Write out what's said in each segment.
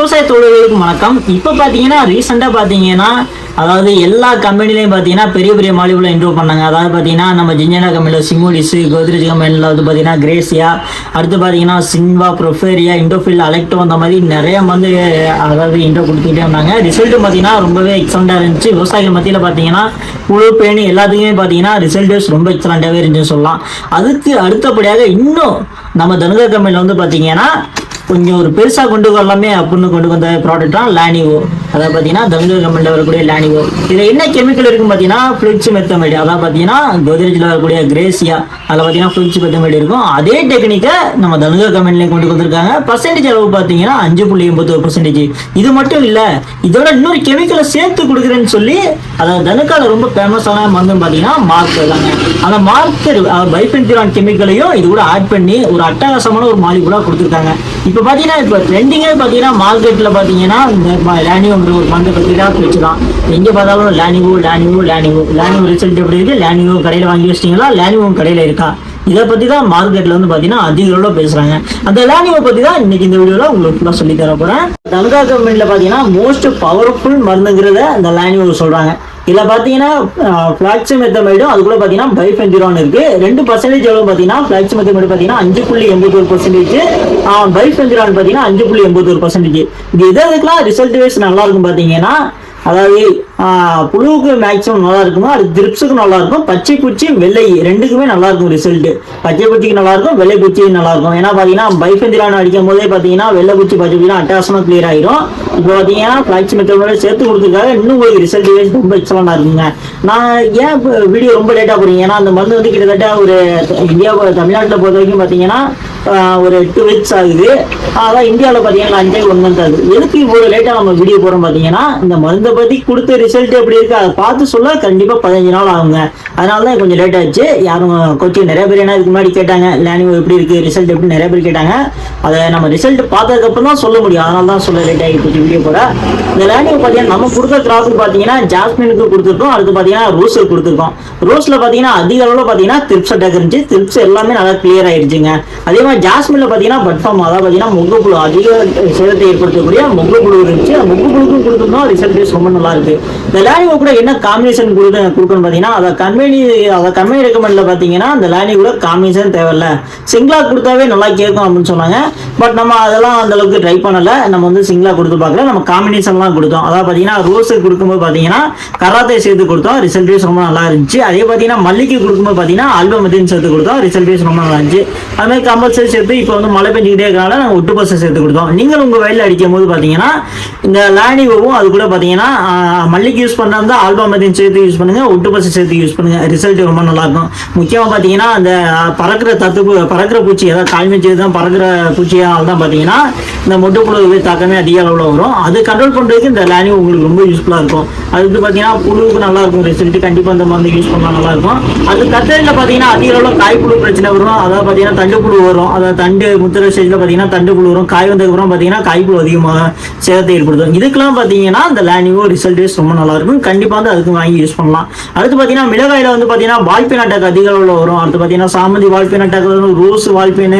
விவசாய தொழில்களுக்கு வணக்கம். இப்போ பார்த்தீங்கன்னா ரீசெண்டாக பார்த்தீங்கன்னா அதாவது எல்லா கம்பெனிலையும் பார்த்தீங்கன்னா பெரிய பெரிய மாலிவுல இன்ட்ரோ பண்ணாங்க. அதாவது பார்த்தீங்கன்னா நம்ம ஜிஞ்சனா கம்பெனியில் சிமோடிஸ் கோத்ரேஜ் கம்பெனியில் வந்து பார்த்தீங்கன்னா கிரேசியா அடுத்து பார்த்தீங்கன்னா சின்வா ப்ரொஃபேரியா இண்டோஃபில் அலெக்டோ அந்த மாதிரி நிறைய வந்து அதாவது இன்ட்ரோ கொடுத்துக்கிட்டே வந்தாங்க. ரிசல்ட்டும் பார்த்தீங்கன்னா ரொம்பவே எக்ஸலண்ட்டாக இருந்துச்சு. விவசாயிகள் மத்தியில் பார்த்தீங்கன்னா புழு பேணி எல்லாத்துக்குமே பார்த்தீங்கன்னா ரிசல்ட்ஸ் ரொம்ப எக்ஸலண்ட்டாகவே இருந்துச்சுன்னு சொல்லலாம். அதுக்கு அடுத்தபடியாக இன்னும் நம்ம தனுகா கம்பெனியில் வந்து பார்த்தீங்கன்னா கொஞ்சம் ஒரு பெருசாக கொண்டு வரலாமே அப்படின்னு கொண்டு வந்த ப்ராடக்ட் தான் லேனிவோ அதாவது பார்த்தீங்கன்னா தங்கர் கம்பெனியில் வரக்கூடிய லானிகோ இதில் என்ன கெமிக்கல் இருக்கும் பார்த்தீங்கன்னா ஃப்ளிக்ஸ் மெத்தமெடி அதாவது பார்த்தீங்கன்னா கோத்ரேஜில் வரக்கூடிய கிரேசியா அதில் பார்த்தீங்கன்னா ஃப்ளிக்ஸ் மெத்தமெடி இருக்கும். அதே டெக்னிக்கை நம்ம தனுகர் கம்பெனிலையும் கொண்டு வந்திருக்காங்க. பர்சன்டேஜ் அளவு பார்த்தீங்கன்னா அஞ்சு புள்ளி எண்பத்தொரு பர்சன்டேஜ் இது மட்டும் இல்லை இதோட இன்னொரு கெமிக்கலை சேர்த்து கொடுக்குறேன்னு சொல்லி அதாவது தனுக்கால ரொம்ப ஃபேமஸான மருந்துன்னு பார்த்தீங்கன்னா மார்க்கர் தாங்க. அந்த மார்க்கர் பைபென்திரான் கெமிக்கலையும் இது கூட ஆட் பண்ணி ஒரு அட்டகாசமான ஒரு மாலிகுலாக கொடுத்துருக்காங்க. இப்போ பார்த்தீங்கன்னா இப்போ ட்ரெண்டிங்கே பார்த்தீங்கன்னா மார்க்கெட்டில் பார்த்தீங்கன்னா இந்த லேனியோ லேனியோங்கிற ஒரு மருந்து பற்றி தான் வச்சுதான். எங்கே பார்த்தாலும் லேனிவோ லேனிவோ லேனிவோ லேனிவோ ரிசல்ட் எப்படி இருக்குது லேனிவோ கடையில் வாங்கி வச்சிட்டிங்களா? லேனிவோ கடையில் இருக்கா? இதை பற்றி தான் மார்க்கெட்டில் வந்து பார்த்தீங்கன்னா அதிக அளவில் பேசுகிறாங்க அந்த லேனிவோ பற்றி தான் இன்றைக்கி இந்த வீடியோவில் உங்களுக்கு ஃபுல்லாக சொல்லி தர போகிறேன் தனுகா கம்பெனியில் பார்த்தீங்கன்னா மோஸ்ட் பவர்ஃபுல் மருந்துங்கிறத அந்த லேனிவோ சொல்கிறாங்க இதில் பார்த்தீங்கன்னா ஃப்ளாக்ஸ் மெத்தமைடும் அது கூட பார்த்தீங்கன்னா பைஃபென்திரான் இருக்கு. ரெண்டு பர்சன்டேஜ் எவ்வளோ பார்த்தீங்கன்னா ஃப்ளாக்ஸ் மெத்தமைடு பார்த்தீங்கன்னா அஞ்சு புள்ளி எண்பத்தொரு பர்சன்டேஜ் பைஃபென்திரான் பார்த்தீங்கன்னா அஞ்சு புள்ளி எண்பத்தொரு பர்சன்டேஜ் இது எது எதுக்கெல்லாம் ரிசல்ட் வைஸ் நல்லா இருக்கும் பார்த்தீங்கன்னா அதாவது புழுவுக்கு மேக்ஸிமம் நல்லா இருக்குமோ? அது திரிப்ஸுக்கு நல்லா இருக்கும். பச்சை பூச்சியும் வெள்ளை ரெண்டுக்குமே நல்லா இருக்கும் ரிசல்ட் பச்சை பூச்சிக்கு நல்லா இருக்கும் வெள்ளை பூச்சியும் நல்லா இருக்கும். ஏன்னா பார்த்தீங்கன்னா பைஃபெந்திரான் அடிக்கும் போதே பார்த்தீங்கன்னா வெள்ளை பூச்சி பச்சை பூச்சிலாம் அட்டாசமாக கிளியர் ஆயிரும். இப்போ பார்த்தீங்கன்னா ஃபிளாக்ஸ் மெத்தடோட சேர்த்து கொடுத்துருக்காங்க இன்னும் உங்களுக்கு ரிசல்ட் வைஸ் ரொம்ப எக்ஸலண்டாக இருக்குங்க. நான் ஏன் வீடியோ ரொம்ப லேட்டாக போறீங்க? ஏன்னா அந்த மருந்து வந்து கிட்டத்தட்ட ஒரு இந்தியா தமிழ்நாட்டில் பொறுத்த வரைக்கும் பார்த்தீங்கன்னா ஒரு டூ வீக்ஸ் ஆகுது. அதான் இந்தியாவில் பார்த்தீங்கன்னா அஞ்சே ஒன் மந்த் ஆகுது. எதுக்கு இவ்வளோ லேட்டாக நம்ம வீடியோ போகிறோம் பார்த்தீங்கன்னா இந்த மருந்தை பற்றி கொடுத்த ரிசல்ட் எப்படி இருக்குது அதை பார்த்து சொல்ல கண்டிப்பாக பதினஞ்சு நாள் ஆகுங்க. அதனால தான் கொஞ்சம் லேட் ஆச்சு. யாரும் கோச்சிங் நிறைய பேர் என்ன இதுக்கு முன்னாடி கேட்டாங்க லேனிவோ எப்படி இருக்குது ரிசல்ட் எப்படி? நிறைய பேர் கேட்டாங்க. அதை நம்ம ரிசல்ட் பார்த்ததுக்கப்புறம் தான் சொல்ல முடியும். அதனால தான் சொல்ல லேட் ஆகி போச்சு வீடியோ போட. இந்த லேனிவோ பார்த்தீங்கன்னா நம்ம கொடுத்த கிராஸுக்கு பார்த்தீங்கன்னா ஜாஸ்மினுக்கு கொடுத்துருக்கோம். அடுத்து பார்த்தீங்கன்னா ரோஸுக்கு கொடுத்துருக்கோம். ரோஸில் பார்த்தீங்கன்னா அதிக அளவில் பார்த்தீங்கன்னா திரிப்ஸ் அட்டாக் இருந்துச்சு. திரிப்ஸ் எல்லாமே நல்லா கிளியர் ஆயிடுச்சுங்க அதே மாதிரி ஜாஸ்மின்ல பார்த்தீங்கன்னா பட்ஃபார்ம் அதாவது பார்த்தீங்கன்னா முகப்புழு அதிக சேதத்தை ஏற்படுத்தக்கூடிய முகப்புழு இருந்துச்சு. அந்த முகப்புழுக்கும் கொடுத்துருந்தோம். ரிசல்ட் ரொம்ப நல்லா இருக்கு. இந்த லேனிவோ கூட என்ன காம்பினேஷன் கொடுக்க கொடுக்கணும் பார்த்தீங்கன்னா அதை கம்பெனி அதை கம்பெனி ரெக்கமெண்ட்ல பார்த்தீங்கன்னா அந்த லேனி கூட காம்பினேஷன் தேவையில்ல. சிங்கிளா கொடுத்தாவே நல்லா கேட்கும் அப்படின்னு சொன்னாங்க. பட் நம்ம அதெல்லாம் அந்த அளவுக்கு ட்ரை பண்ணல. நம்ம வந்து சிங்கிளா கொடுத்து பார்க்கல. நம்ம காம்பினேஷன்லாம் கொடுத்தோம். அதாவது பார்த்தீங்கன்னா ரோஸு கொடுக்கும்போது பார்த்தீங்கன்னா கராத்தே சேர்த்து கொடுத்தோம். ரிசல்ட் ரொம்ப நல்லா இருந்துச்சு. அதே பார்த்தீங்கன்னா மல்லிகை கொடுக்கும்போது பார்த்தீங்கன்னா ஆல்பமத்தின் சேர்த்து கொடுத்தோம். ரிசல்ட் ரொம்ப நல்லா இருந்துச்சு. அது மாதிரி கம்பல்சரி சேர்த்து இப்போ வந்து மழை பெஞ்சுக்கிட்டே இருக்கனால நாங்கள் ஒட்டு பசை சேர்த்து கொடுத்தோம். நீங்கள் உங்கள் வயலில் அடிக்கும் போது பார்த்தீங்கன்னா இந்த லானிவோவும் அது கூட பார்த்தீங்கன்னா யூஸ் மல்லிகை யூஸ் பண்ணுறதா ஆல்பமத்தின் சேர்த்து யூஸ் பண்ணுங்கள் ஒட்டு பஸ்ஸை சேர்த்து யூஸ் பண்ணுங்கள் ரிசல்ட் ரொம்ப நல்லாயிருக்கும் முக்கியமாக பார்த்தீங்கன்னா அந்த பறக்கிற தத்து பறக்கிற பூச்சி அதாவது கால்மிச்சு தான் பறக்கிற பூச்சியால் தான் பார்த்தீங்கன்னா இந்த மொட்டுப்புழு தாக்கமே அதிக அளவில் வரும். அது கண்ட்ரோல் பண்ணுறதுக்கு இந்த லேனிவ் உங்களுக்கு ரொம்ப யூஸ்ஃபுல்லாக இருக்கும். அதுக்கு பார்த்தீங்கன்னா புழுவுக்கு நல்லா இருக்கும் ரிசல்ட் கண்டிப்பாக அந்த மருந்து யூஸ் பண்ணால் நல்லா இருக்கும் அது கத்தரியில் பார்த்தீங்கன்னா அதிக அளவில் காய்ப்புழு பிரச்சனை வரும். அதாவது பார்த்தீங்கன்னா தண்டு புழு வரும். அதாவது தண்டு முத்திர ஸ்டேஜில் பார்த்தீங்கன்னா தண்டு புழு வரும். காய் வந்ததுக்கப்புறம் பார்த்தீங்கன்னா காய்ப்புழு அதிகமாக சேதத்தை ஏற்படுத்தும். இதுக்கெல்லாம் பார்த்தீங்கன்னா அந்த லேனிவோ ரிசல்ட் ரொம்ப நல்லா இருக்கும் கண்டிப்பாக வந்து அதுக்கு வாங்கி யூஸ் பண்ணலாம். அடுத்து பார்த்தீங்கன்னா மிளகாயில் வந்து பார்த்தீங்கன்னா வால்பேன் அட்டாக் அதிக அளவில் வரும். அடுத்து பார்த்தீங்கன்னா சாமந்தி வால்பேன் அட்டாக் வரும் ரோஸ் வால்பேன்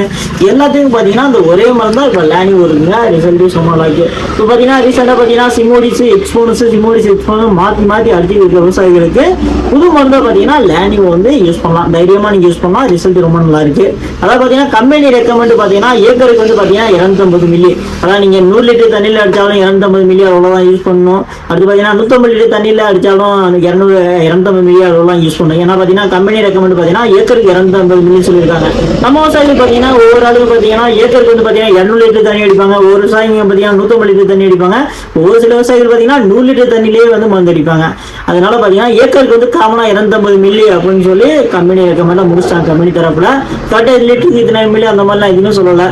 எல்லாத்தையும் பார்த்தீங்கன்னா அந்த ஒரே மருந்து தான் இப்போ லேனிவோ இருக்குங்க ரிசல்ட் ரொம்ப நல்லா இருக்கு இப்போ பார்த்தீங்கன்னா ரீசெண்டாக பார்த்தீங்கன்னா சிமோடிஸ் எக்ஸ்போனஸ் சிமோடிஸ் எக்ஸ்போனஸ் மாற்றி மாற்றி அடிச்சு இருக்க விவசாயிகளுக்கு புது மருந்தை பார்த்தீங்கன்னா லேனிவோ வந்து யூஸ் பண்ணலாம். தைரியமாக நீங்கள் யூஸ் பண்ணலாம். ரிசல்ட் ரொம்ப நல்லா இருக்கு அதாவது பார்த்தீங்கன்னா கம்பெனி ரெக்கமெண்ட் பார்த்தீங்கன்னா ஏக்கருக்கு வந்து பார்த்தீங்கன்னா இரநூத்தம்பது மில்லி அதாவது நீங்கள் நூறு லிட்டர் தண்ணியில் அடித்தாலும் இரநூத்தம்பது மில்லி அவ்வளோதான் யூஸ் பண்ணணும். அடுத்து பார்த்தீங்கன்னா நூற்றம்பது லிட்டர் தண்ணியில் அடித்தாலும் இரநூறு இரநூத்தம்பது மில்லி அவ்வளோலாம் யூஸ் பண்ணணும். ஏன்னா பார்த்தீங்கன்னா கம்பெனி ரெக்கமெண்ட் பார்த்தீங்கன்னா ஏக்கருக்கு இரநூத்தம்பது மில்லி சொல்லியிருக்காங்க. நம்ம விவசாயிகள் பார்த்தீங்கன்னா ஒவ்வொரு ஆளுக்கு பார்த்தீங்கன்னா ஏக்கருக்கு வந்து பார்த்தீங்கன்னா இரநூறு லிட்டர் தண்ணி அடிப்பாங்க. ஒரு விவசாயிங்க பார்த்தீங்கன்னா நூற்றம்பது லிட்டர் தண்ணி அடிப்பாங்க. ஒரு சில விவசாயிகள் பார்த்தீங்கன்னா நூறு லிட்டர் தண்ணியிலேயே வந்து மருந்து அடிப்பாங்க அதனால பார்த்தீங்கன்னா ஏக்கருக்கு வந்து காமனாக இரநூத்தம்பது மில்லி அப்படின்னு சொல்லி கம்பெனி ரெக்கமெண்டாக முடிச்சிட்டாங்க கம்பெனி தரப்பில். தேர்ட்டி லிட்டருக்கு இத்தனை மில்லி அந்த மாதிரிலாம் எதுவுமே சொல்லலை.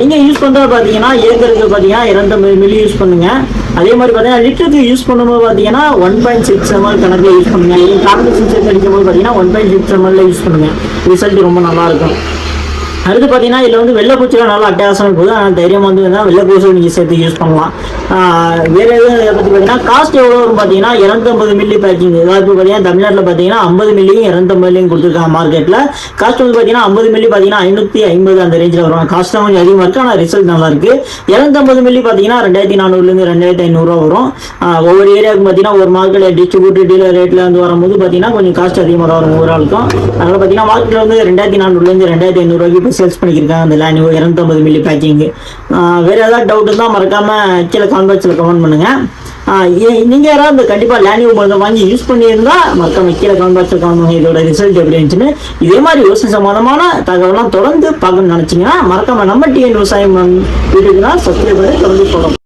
நீங்கள் யூஸ் பண்ணுறது பார்த்தீங்கன்னா ஏக்கருக்கு பார்த்தீங்கன்னா இரநூத்தம்பது மில்லி யூஸ் பண்ணுங்க. அதே மாதிரி பார்த்தீங்கன்னா லிட்டருக்கு யூஸ் பண்ணும்போது பார்த்தீங்கன்னா ஒன் பாயிண்ட் சிக்ஸ் எம்எல் கணக்கில் யூஸ் பண்ணுங்க. நீங்கள் கார்பன் சேர்த்து அடிக்கும் போது பார்த்தீங்கன்னா ஒன் பாயிண்ட் சிக்ஸ் எம்எல்ல யூஸ் பண்ணுங்க. ரிசல்ட் ரொம்ப நல்லா இருக்கும். அடுத்து பார்த்தீங்கன்னா இதில் வந்து வெள்ளை பூச்சிலாம் நல்லா அட்டகாசமாக இருக்குது ஆனால் தைரியமாக வந்து வெள்ளை பூச்சி நீங்கள் சேர்த்து யூஸ் பண்ணலாம். வேறு வேற எதுவும் இதை பற்றி பார்த்தீங்கன்னா காஸ்ட் எவ்வளோ வரும் பார்த்தீங்கன்னா இரநூத்தம்பது மில்லி பேக்கிங் அதாவது பார்த்தீங்கன்னா தமிழ்நாட்டில் பார்த்தீங்கன்னா ஐம்பது மில்லியும் இரநூத்தம்பது மில்லியும் கொடுத்துருக்காங்க மார்க்கெட்டில் காஸ்ட் வந்து பார்த்தீங்கன்னா ஐம்பது மில்லி பார்த்தீங்கன்னா ஐநூற்றி ஐம்பது அந்த ரேஞ்சில் வரும் காஸ்ட் தான் கொஞ்சம் அதிகமாக இருக்குது ஆனால் ரிசல்ட் நல்லா இருக்கு. இரநூத்தம்பது மில்லி பார்த்தீங்கன்னா ரெண்டாயிரத்தி நானூறுலேருந்து ரெண்டாயிரத்தி ஐநூறுரூவா வரும். ஒவ்வொரு ஏரியாவுக்கு பார்த்தீங்கன்னா ஒரு மார்க்கெட் டிஸ்ட்ரிபியூட்டர் டீலர் ரேட்டில் வந்து வரும்போது பார்த்தீங்கன்னா கொஞ்சம் காஸ்ட் அதிகமாக வரும் ஒவ்வொரு ஆளுக்கும். அதனால் பார்த்தீங்கன்னா மார்க்கெட்டில் வந்து ரெண்டாயிரத்தி நானூறுலேருந்து ரெண்டாயிரத்தி ஐநூறுரூவாய்க்கு சேல்ஸ் பண்ணியிருக்காங்க அந்த லேனிவோ இரநூத்தம்பது மில்லி பேக்கிங் வேறு ஏதாவது டவுட் இருந்தால் மறக்காமல் கீழே கான்பாக்ஸில் கமெண்ட் பண்ணுங்கள் நீங்கள் யாராவது கண்டிப்பாக லேனிவோ மருந்து வாங்கி யூஸ் பண்ணியிருந்தா மறக்காம கீழே கான்பாக்ஸில் கமெண்ட் பண்ணுங்க. இதோட ரிசல்ட் எப்படி இருந்துச்சுன்னு. இதே மாதிரி விவசாய சம்மந்தமான தகவலாம் தொடர்ந்து பார்க்கணும்னு நினச்சிங்கன்னா மறக்காம நம்ம டிஎன் விவசாயம் வீட்டுக்குன்னா சப்ஸ்கிரைப் பண்ணி தொடர்ந்து போகணும்